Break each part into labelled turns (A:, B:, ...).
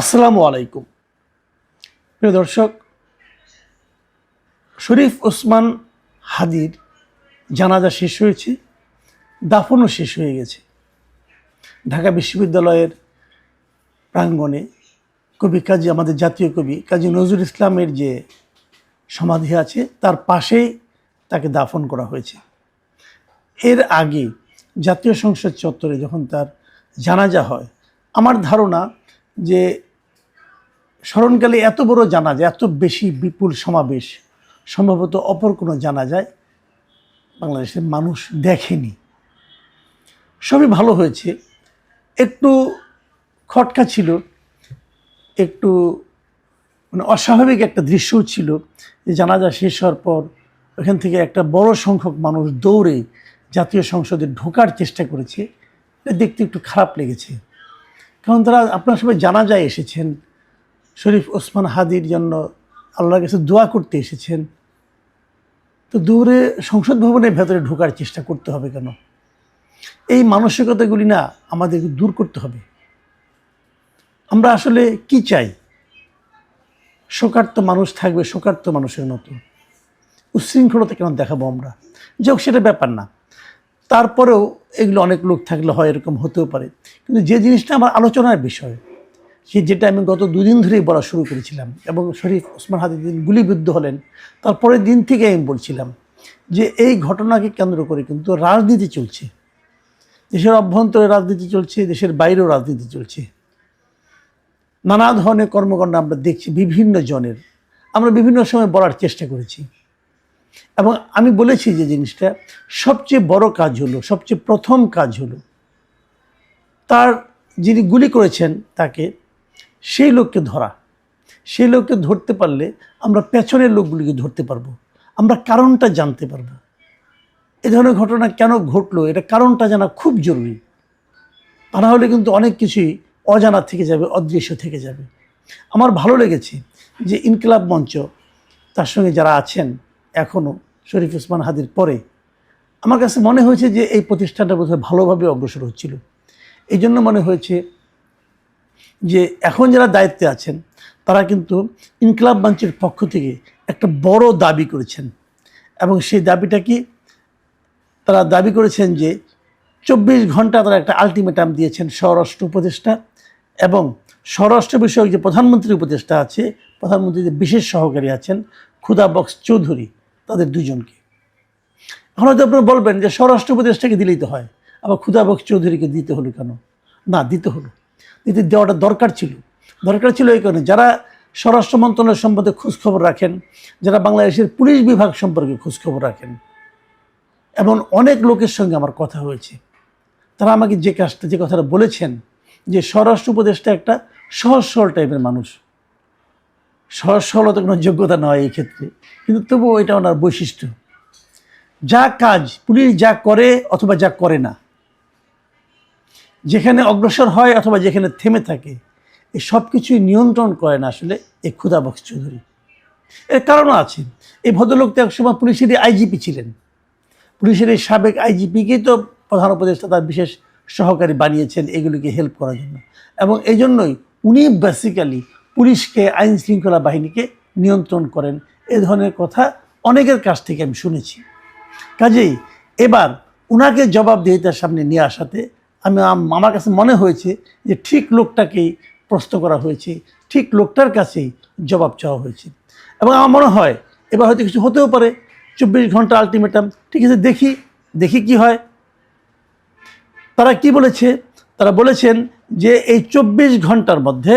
A: আসসালামু আলাইকুম। প্রিয় দর্শক, শরীফ ওসমান হাদির জানাজা শেষ হয়েছে, দাফনও শেষ হয়ে গেছে। ঢাকা বিশ্ববিদ্যালয়ের প্রাঙ্গণে কবি কাজী, আমাদের জাতীয় কবি কাজী নজরুল ইসলামের যে সমাধি আছে, তার পাশেই তাকে দাফন করা হয়েছে। এর আগে জাতীয় সংসদ চত্বরে যখন তার জানাজা হয়, আমার ধারণা যে স্মরণকালে এত বড় জানাজা, এত বেশি বিপুল সমাবেশ, সম্ভবত অপর কোনো জানাজায় বাংলাদেশের মানুষ দেখেনি। সবই ভালো হয়েছে। একটু খটকা ছিল, একটু মানে অস্বাভাবিক একটা দৃশ্যও ছিল যে জানাজা শেষ হওয়ার পর ওখান থেকে একটা বড় সংখ্যক মানুষ দৌড়ে জাতীয় সংসদে ঢোকার চেষ্টা করেছে। দেখতে একটু খারাপ লেগেছে। কারণ তারা আপনার সবাই জানাজায় এসেছেন শরীফ ওসমান হাদির জন্য আল্লাহর কাছে দোয়া করতে এসেছেন। তো দূরে সংসদ ভবনের ভেতরে ঢোকার চেষ্টা করতে হবে কেন? এই মানসিকতাগুলি না আমাদেরকে দূর করতে হবে। আমরা আসলে কি চাই? শোকার্ত মানুষ থাকবে, শোকার্ত মানুষের মতো। উচ্ছৃঙ্খলতা কেন দেখাবো আমরা? যাক সেটা ব্যাপার না। তারপরেও এগুলো অনেক লোক থাকলে হয় এরকম হতেও পারে। কিন্তু যে জিনিসটা আমার আলোচনার বিষয় সে যেটা আমি গত দুদিন ধরেই বলা শুরু করেছিলাম এবং শরীফ ওসমান হাদি দিন গুলিবিদ্ধ হলেন, তারপরের দিন থেকে আমি বলছিলাম যে এই ঘটনাকে কেন্দ্র করে কিন্তু রাজনীতি চলছে। দেশের অভ্যন্তরে রাজনীতি চলছে, দেশের বাইরেও রাজনীতি চলছে। নানা ধরনের কর্মকাণ্ড আমরা দেখছি বিভিন্ন জনের। আমরা বিভিন্ন সময় বলার চেষ্টা করেছি। এবং আমি বলেছি যে জিনিসটা সবচেয়ে বড় কাজ হলো, সবচেয়ে প্রথম কাজ হলো, তার যিনি গুলি করেছেন তাকে সেই লোককে ধরা, সেই লোককে ধরতে পারলে আমরা পেছনের লোকগুলিকে ধরতে পারব, আমরা কারণটা জানতে পারব। এ ধরনের ঘটনা কেন ঘটলো, এটা কারণটা জানা খুব জরুরি। তা না হলে কিন্তু অনেক কিছুই অজানা থেকে যাবে, অদৃশ্য থেকে যাবে। আমার ভালো লেগেছে যে ইনকিলাব মঞ্চ, তার সঙ্গে যারা আছেন এখনও শরীফ ওসমান হাদির পরে, আমার কাছে মনে হয়েছে যে এই প্রতিষ্ঠানটা বোধহয় ভালোভাবে অগ্রসর হচ্ছিল। এই জন্য মনে হয়েছে যে এখন যারা দায়িত্বে আছেন, তারা কিন্তু ইনকলাব মঞ্চের পক্ষ থেকে একটা বড় দাবি করেছেন। এবং সেই দাবিটা কি? তারা দাবি করেছেন যে চব্বিশ ঘণ্টা তারা একটা আলটিমেটাম দিয়েছেন স্বরাষ্ট্র উপদেষ্টা এবং স্বরাষ্ট্র বিষয়ক যে প্রধানমন্ত্রী উপদেষ্টা আছে, প্রধানমন্ত্রী যে বিশেষ সহকারী আছেন, ক্ষুদা বক্স চৌধুরী, তাদের দুজনকে। এখন হয়তো আপনারা বলবেন যে স্বরাষ্ট্র উপদেষ্টাকে দিলেই তো হয়, আবার ক্ষুদা বক্স চৌধুরীকে দিতে হলো কেন? না, দিতে হলো। দিতে দেওয়াটা দরকার ছিল। দরকার ছিল এই কারণে যারা স্বরাষ্ট্র মন্ত্রণালয় সম্বন্ধে খোঁজখবর রাখেন, যারা বাংলাদেশের পুলিশ বিভাগ সম্পর্কে খোঁজখবর রাখেন, এমন অনেক লোকের সঙ্গে আমার কথা হয়েছে। তারা আমাকে যে কাজটা, যে কথাটা বলেছেন যে স্বরাষ্ট্র উপদেশটা একটা সহজ সরল টাইপের মানুষ। সহজ সরলতা কোনো যোগ্যতা নয় এই ক্ষেত্রে, কিন্তু তবুও এটা ওনার বৈশিষ্ট্য। যা কাজ, পুলিশ যা করে অথবা যা করে না যেখানে অগ্রসর হয় অথবা যেখানে থেমে থাকে, এই সব কিছুই নিয়ন্ত্রণ করেন আসলে এই ক্ষুদা বক্স চৌধুরী। এর কারণও আছে। এই ভদ্রলোক তো একসময় পুলিশেরই আইজিপি ছিলেন। পুলিশের এই সাবেক আইজিপিকেই তো প্রধান উপদেষ্টা তার বিশেষ সহকারী বানিয়েছেন এগুলিকে হেল্প করার জন্য। এবং এই জন্যই উনি বেসিক্যালি পুলিশকে, আইন শৃঙ্খলা বাহিনীকে নিয়ন্ত্রণ করেন। এ ধরনের কথা অনেকের কাছ থেকে আমি শুনেছি। কাজেই এবার উনাকে জবাবদিহিতার সামনে নিয়ে আসাতে আমি আমার কাছে মনে হয়েছে যে ঠিক লোকটাকেই প্রশ্ন করা হয়েছে, ঠিক লোকটার কাছেই জবাব চাওয়া হয়েছে। এবং আমার মনে হয় এবার হয়তো কিছু হতেও পারে, চব্বিশ ঘণ্টা আলটিমেটাম ঠিক আছে, দেখি দেখি কি হয়। তারা কি বলেছে? তারা বলেছেন যে এই চব্বিশ ঘণ্টার মধ্যে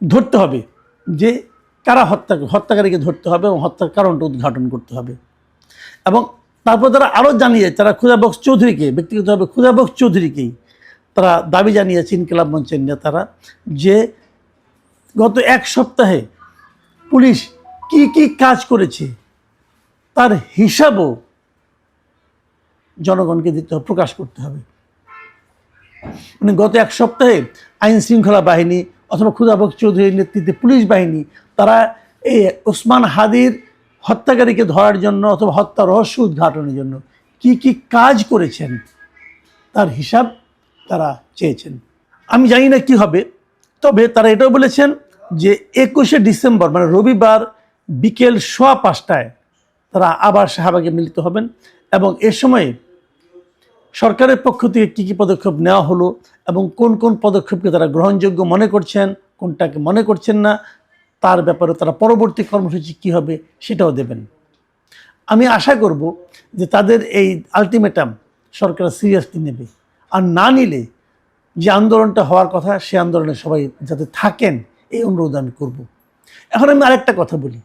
A: ধরতে হবে যে কারা হত্যা হত্যাকারীকে ধরতে হবে এবং হত্যার কারণটা উদ্ঘাটন করতে হবে। এবং তারপর তারা আরও জানিয়ে, তারা ক্ষুদাবক্স চৌধুরীকে, ব্যক্তিগতভাবে ক্ষুদাবক্স চৌধুরীকেই তারা দাবি জানিয়েছে ইনকিলাব মঞ্চের নেতারা যে গত এক সপ্তাহে পুলিশ কি কি কাজ করেছে তার হিসাবও জনগণকে দিতে হবে, প্রকাশ করতে হবে। মানে গত এক সপ্তাহে আইন শৃঙ্খলা বাহিনী অথবা ক্ষুদাবক চৌধুরীর নেতৃত্বে পুলিশ বাহিনী, তারা এই ওসমান হাদির হত্যাকারীকে ধরার জন্য অথবা হত্যা রহস্য উদ্ঘাটনের জন্য কি কি কাজ করেছেন, তার হিসাব তারা চেয়েছেন। আমি জানি না কি হবে, তবে তারা এটাও বলেছেন যে একুশে ডিসেম্বর মানে রবিবার বিকেল সোয়া পাঁচটায় তারা আবার শাহবাগে মিলিত হবেন এবং এ সময়ে সরকারের পক্ষ থেকে কী কী পদক্ষেপ নেওয়া হলো এবং কোন কোন পদক্ষেপকে তারা গ্রহণযোগ্য মনে করছেন, কোনটাকে মনে করছেন না তার ব্যাপারে তারা পরবর্তী কর্মসূচি কী হবে সেটাও দেবেন। আমি আশা করব যে তাদের এই আলটিমেটাম সরকার সিরিয়াসলি নেবে। আর না নিলে যে আন্দোলনটা হওয়ার কথা সে আন্দোলনে সবাই যাতে থাকেন, এই অনুরোধ আমি করব। এখন আমি আরেকটা কথা বলি।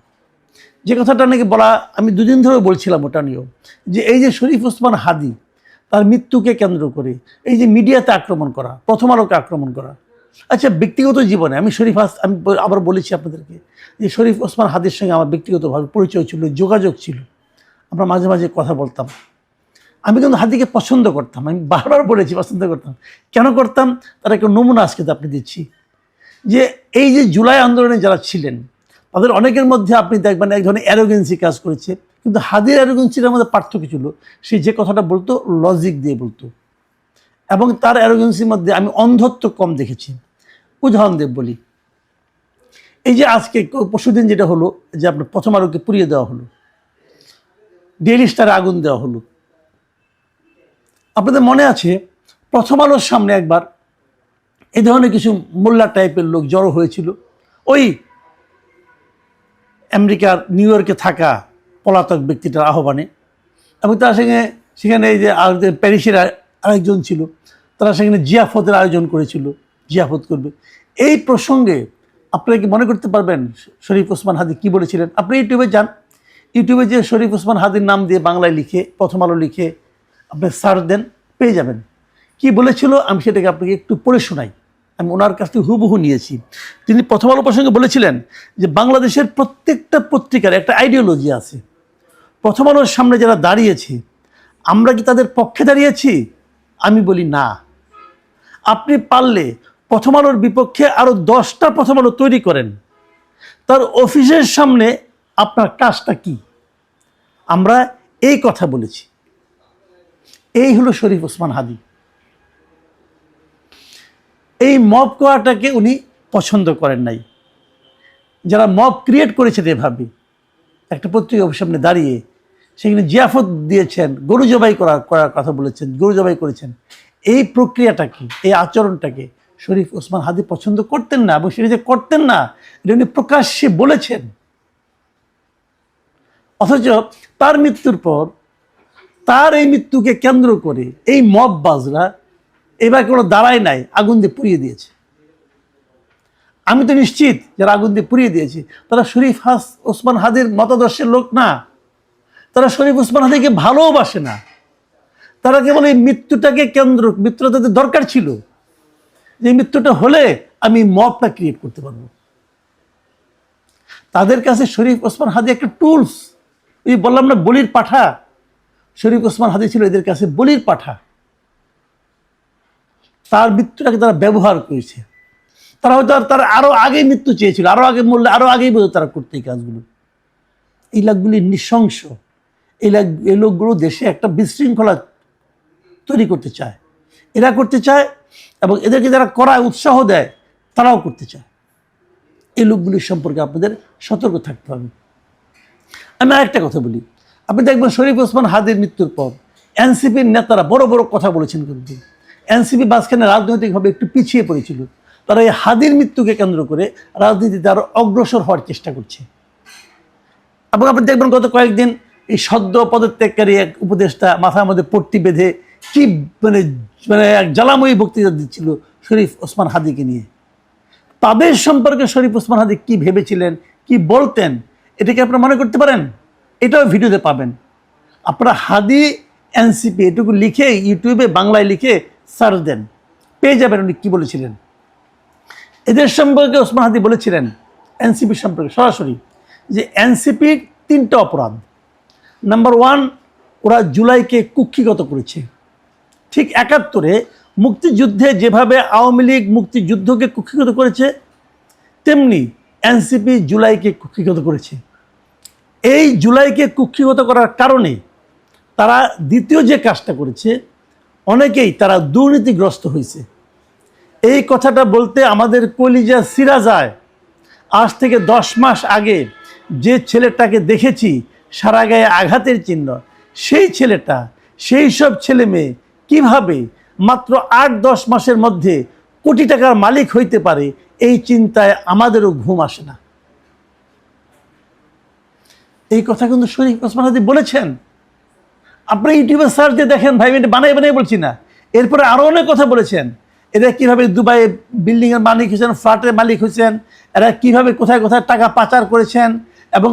A: যে কথাটা নাকি বলা, আমি দুদিন ধরে বলছিলাম ওটা নিয়েও, যে এই যে শরীফ ওসমান হাদি, তার মৃত্যুকে কেন্দ্র করে এই যে মিডিয়াতে আক্রমণ করা, প্রথম আলোকে আক্রমণ করা আচ্ছা ব্যক্তিগত জীবনে, আমি শরীফ আমি আবার বলেছি আপনাদেরকে যে শরীফ ওসমান হাদির সঙ্গে আমার ব্যক্তিগতভাবে পরিচয় ছিল, যোগাযোগ ছিল। আমরা মাঝে মাঝে কথা বলতাম। আমি কিন্তু হাদিকে পছন্দ করতাম, আমি বারবার বলেছি পছন্দ করতাম। কেন করতাম? তার একটা নমুনা আজকে আপনি দিচ্ছি। যে এই যে জুলাই আন্দোলনে যারা ছিলেন, তাদের অনেকের মধ্যে আপনি দেখবেন এক ধরনের অ্যারোগেন্সি কাজ করেছে। কিন্তু হাদির অ্যারোগেন্সির মধ্যে পার্থক্য ছিল। সে যে কথাটা বলতো লজিক দিয়ে বলতো। এবং তার অ্যারোগেন্সির মধ্যে আমি অন্ধত্ব কম দেখেছি। উদাহরণ দেব বলি, এই যে আজকে পরশুদিন যেটা হলো, যে আপনার প্রথম আলোকে পুড়িয়ে দেওয়া হলো ডেইলি স্টারে আগুন দেওয়া হলো। আপনাদের মনে আছে, প্রথম আলোর সামনে একবার এই ধরনের কিছু মোল্লা টাইপের লোক জড়ো হয়েছিল? ওই আমেরিকার নিউ ইয়র্কে থাকা পলাতক ব্যক্তিটার আহ্বানে এবং তার সঙ্গে সেখানে এই যে প্যারিসের আরেকজন ছিল তারা সেখানে জিয়াফতের আয়োজন করেছিল, জিয়াফত করবে। এই প্রসঙ্গে আপনারা কি মনে করতে পারবেন, শরীফ ওসমান হাদি কি বলেছিলেন? আপনি ইউটিউবে যান। ইউটিউবে যে শরীফ ওসমান হাদির নাম দিয়ে বাংলায় লিখে, প্রথম আলো লিখে আপনি সার্চ দেন, পেয়ে যাবেন। কি বলেছিল, আমি সেটাকে আপনাকে একটু পড়ে শোনাই। আমি ওনার কাছ থেকে হুবহু নিয়েছি। তিনি প্রথম আলো প্রসঙ্গে বলেছিলেন যে বাংলাদেশের প্রত্যেকটা পত্রিকার একটা আইডিওলজি আছে। প্রথম আলোর সামনে যারা দাঁড়িয়েছে, আমরা কি তাদের পক্ষে দাঁড়িয়েছি? আমি বলি না। আপনি পারলে প্রথম আলোর বিপক্ষে আরও দশটা প্রথম আলো তৈরি করেন। তার অফিসের সামনে আপনার কাজটা কি? আমরা এই কথা বলেছি। এই হলো শরীফ ওসমান হাদি। এই মব করাটাকে উনি পছন্দ করেন নাই। যারা মব ক্রিয়েট করেছেন এভাবে একটা পত্রিকা সামনে দাঁড়িয়ে, সেখানে জিয়াফত দিয়েছেন, গরু জবাই করার করার কথা বলেছেন, গরু জবাই করেছেন। এই প্রক্রিয়াটাকে এই আচরণটাকে শরীফ ওসমান হাদি পছন্দ করতেন না এবং সেটা যে করতেন না, এটা উনি প্রকাশ্যে বলেছেন। অথচ তার মৃত্যুর পর, তার এই মৃত্যুকে কেন্দ্র করে এই মব বাজরা এবার কোনো দাঁড়ায় নাই, আগুন দিয়ে পুড়িয়ে দিয়েছে। আমি তো নিশ্চিত যারা আগুন দিয়ে পুড়িয়ে দিয়েছে, তারা শরীফ হাস ওসমান হাদির মতাদর্শের লোক না। তারা শরীফ ওসমান হাদিকে ভালোবাসে না। তারা কেবল এই মৃত্যুটাকে কেন্দ্র, মৃত্যুটা তাদের দরকার ছিল। যে মৃত্যুটা হলে আমি মবটা ক্রিয়েট করতে পারব। তাদের কাছে শরীফ ওসমান হাদি একটা টুলস ওই বললাম না, বলির পাঠা। শরীফ ওসমান হাদি ছিল এদের কাছে বলির পাঠা। তার মৃত্যুটাকে তারা ব্যবহার করেছে। তারা হয়তো তার আরও আগে মৃত্যু চেয়েছিল আরও আগে মরলে আরও আগেই বোধ তারা করতে এই কাজগুলো। এই লোকগুলি নৃশংস এই লোকগুলো দেশে একটা বিশৃঙ্খলা তৈরি করতে চায়। এরা করতে চায় এবং এদেরকে যারা করায় উৎসাহ দেয়, তারাও করতে চায়। এই লোকগুলির সম্পর্কে আপনাদের সতর্ক থাকতে হবে। আমি আরেকটা কথা বলি। আপনি দেখবেন শরীফ ওসমান হাদির মৃত্যুর পর এনসিপির নেতারা বড় বড় কথা বলেছেন কিন্তু। এনসিপি মাঝখানে রাজনৈতিকভাবে একটু পিছিয়ে পড়েছিল। তারা এই হাদির মৃত্যুকে কেন্দ্র করে রাজনীতিতে আরও অগ্রসর হওয়ার চেষ্টা করছে। এবং আপনি দেখবেন গত কয়েকদিন এই সদ্য পদত্যাগকারী এক উপদেষ্টা মাথার মধ্যে পট্টি বেঁধে কি মানে মানে এক জ্বালাময়ী বক্তৃতা দিচ্ছিল শরীফ ওসমান হাদিকে নিয়ে। তাদের সম্পর্কে শরীফ ওসমান হাদি কি ভেবেছিলেন, কি বলতেন এটাকে আপনারা মনে করতে পারেন? এটাও ভিডিওতে পাবেন। আপনারা হাদি এনসিপি এটুকু লিখে ইউটিউবে বাংলায় লিখে সার্চ দেন। পেয়ে যাবেন উনি কী বলেছিলেন। এদের সম্পর্কে ওসমান হাদি বলেছিলেন, এনসিপি সম্পর্কে সরাসরি, যে এনসিপির তিনটা অপরাধ। নাম্বার ওয়ান, ওরা জুলাইকে কুক্ষিগত করেছে। ঠিক একাত্তরে মুক্তিযুদ্ধে যেভাবে আওয়ামী লীগ মুক্তিযুদ্ধকে কুক্ষিগত করেছে, তেমনি এনসিপি জুলাইকে কুক্ষিগত করেছে। এই জুলাইকে কুক্ষিগত করার কারণে তারা দ্বিতীয় যে কাজটা করেছে, অনেকেই তারা দুর্নীতিগ্রস্ত হয়েছে। এই কথাটা বলতে আমাদের কলিজা সিরা যায় আজ থেকে দশ মাস আগে যে ছেলেটাকে দেখেছি সারা গায়ে আঘাতের চিহ্ন, সেই ছেলেটা, সেই সব ছেলে মেয়ে কীভাবে মাত্র আট দশ মাসের মধ্যে কোটি টাকার মালিক হইতে পারে, এই চিন্তায় আমাদেরও ঘুম আসে না। এই কথা কিন্তু শরীফ ওসমান হাদি বলেছেন। আপনি ইউটিউবে সার্চ দিয়ে দেখেন, ভাই এটা বানাই বানাই বলছি না। এরপরে আরও অনেক কথা বলেছেন। এরা কীভাবে দুবাইয়ে বিল্ডিংয়ের মালিক হয়েছেন ফ্ল্যাটের মালিক হয়েছেন, এরা কীভাবে কোথায় কোথায় টাকা পাচার করেছেন এবং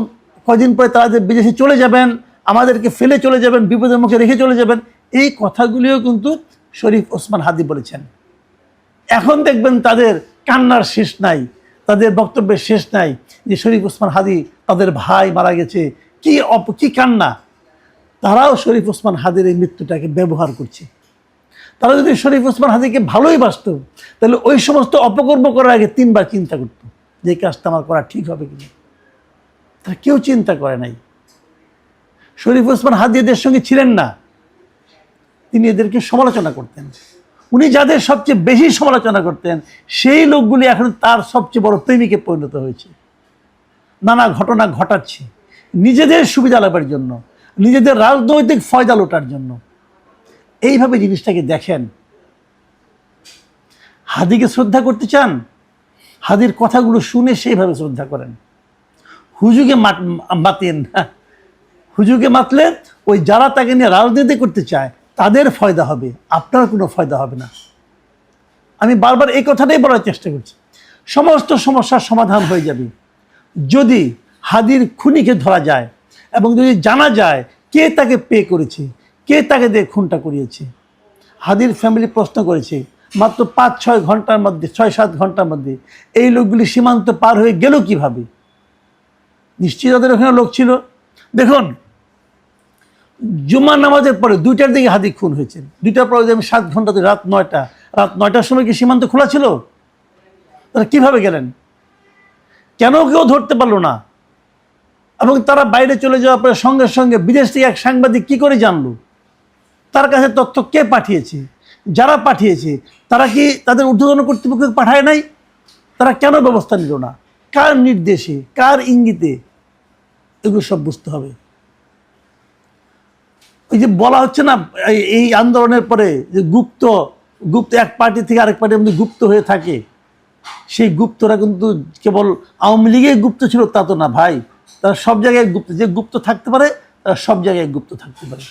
A: কদিন পরে তারা যে বিদেশে চলে যাবেন, আমাদেরকে ফেলে চলে যাবেন, বিপদের মুখে রেখে চলে যাবেন এই কথাগুলিও কিন্তু শরীফ ওসমান হাদি বলেছেন। এখন দেখবেন তাদের কান্নার শেষ নাই, তাদের বক্তব্যের শেষ নাই যে শরীফ ওসমান হাদি তাদের ভাই মারা গেছে, কি অপ, কি কান্না? তারাও শরীফ ওসমান হাদির এই মৃত্যুটাকে ব্যবহার করছে। তারা যদি শরীফ ওসমান হাদিকে ভালোই বাসত তাহলে ওই সমস্ত অপকর্ম করার আগে তিনবার চিন্তা করতো যে কাজটা আমার করা ঠিক হবে কিনা। তারা কেউ চিন্তা করে নাই। শরীফ ওসমান হাদি এদের সঙ্গে ছিলেন না। তিনি এদেরকে সমালোচনা করতেন। উনি যাদের সবচেয়ে বেশি সমালোচনা করতেন, সেই লোকগুলি এখন তার সবচেয়ে বড় প্রেমিকে পরিণত হয়েছে। নানা ঘটনা ঘটাচ্ছে। নিজেদের সুবিধা লাভের জন্য, নিজেদের রাজনৈতিক ফয়দা লোটার জন্য। এইভাবে জিনিসটাকে দেখেন। হাদিকে শ্রদ্ধা করতে চান? হাদির কথাগুলো শুনে সেইভাবে শ্রদ্ধা করেন। হুজুকে মাত- মাতেন হুজুকে মাতলে ওই যারা তাকে নিয়ে রাজনীতি করতে চায় তাদের ফয়দা হবে, আপনার কোনো ফয়দা হবে না। আমি বারবার এই কথাটাই বলার চেষ্টা করছি। সমস্ত সমস্যার সমাধান হয়ে যাবে। যদি হাদির খুনিকে ধরা যায় এবং যদি জানা যায় কে তাকে পে করেছে, কে তাকে দিয়ে খুনটা করিয়েছে, হাদির ফ্যামিলি প্রশ্ন করেছে, মাত্র পাঁচ ছয় ঘণ্টার মধ্যে ছয় সাত ঘণ্টার মধ্যে এই লোকগুলি সীমান্ত পার হয়ে গেল কীভাবে? নিশ্চয়ই তাদের ওখানে লোক ছিল। দেখুন জুমার নামাজের পরে দুইটার দিকে হাদি খুন হয়েছে। দুইটার পরে আমি সাত ঘণ্টা রাত নয়টা, রাত নয়টার সময় কি সীমান্ত খোলা ছিল? তারা কীভাবে গেলেন? কেন কেউ ধরতে পারল না? এবং তারা বাইরে চলে যাওয়ার পরে সঙ্গে সঙ্গে বিদেশ থেকে এক সাংবাদিক কি করে জানলো? তার কাছে তথ্য কে পাঠিয়েছে? যারা পাঠিয়েছে, তারা কি তাদের ঊর্ধ্বতন কর্তৃপক্ষ পাঠায় নাই? তারা কেন ব্যবস্থা নিল না? কার নির্দেশে, কার ইঙ্গিতে এগুলো সব বুঝতে হবে? ওই যে বলা হচ্ছে না, এই- আন্দোলনের পরে যে গুপ্ত গুপ্ত এক পার্টি থেকে আরেক পার্টির মধ্যে গুপ্ত হয়ে থাকে, সেই গুপ্তরা কিন্তু কেবল আওয়ামী লীগে গুপ্ত ছিল, তা তো না ভাই। তারা সব জায়গায় গুপ্ত, যে গুপ্ত থাকতে পারে, তারা সব জায়গায় গুপ্ত থাকতে পারে।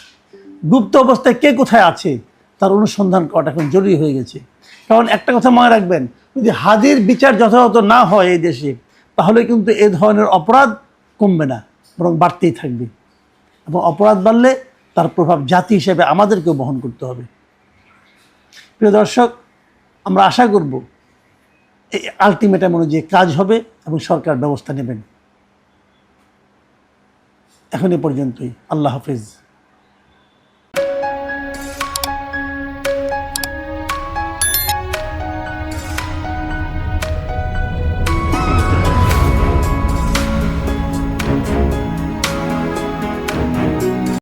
A: গুপ্ত অবস্থায় কে কোথায় আছে, তার অনুসন্ধান করাটা এখন জরুরি হয়ে গেছে। কারণ একটা কথা মনে রাখবেন, যদি হাজির বিচার যথাযথ না হয় এই দেশে, তাহলে কিন্তু এ ধরনের অপরাধ কমবে না, বরং বাড়তেই থাকবে। এবং অপরাধ বাড়লে তার প্রভাব জাতি হিসেবে আমাদেরকেও বহন করতে হবে। প্রিয় দর্শক, আমরা আশা করব এই আলটিমেটাম অনুযায়ী কাজ হবে এবং সরকার ব্যবস্থা নেবেন। এখন এ পর্যন্তই। আল্লাহ হাফিজ।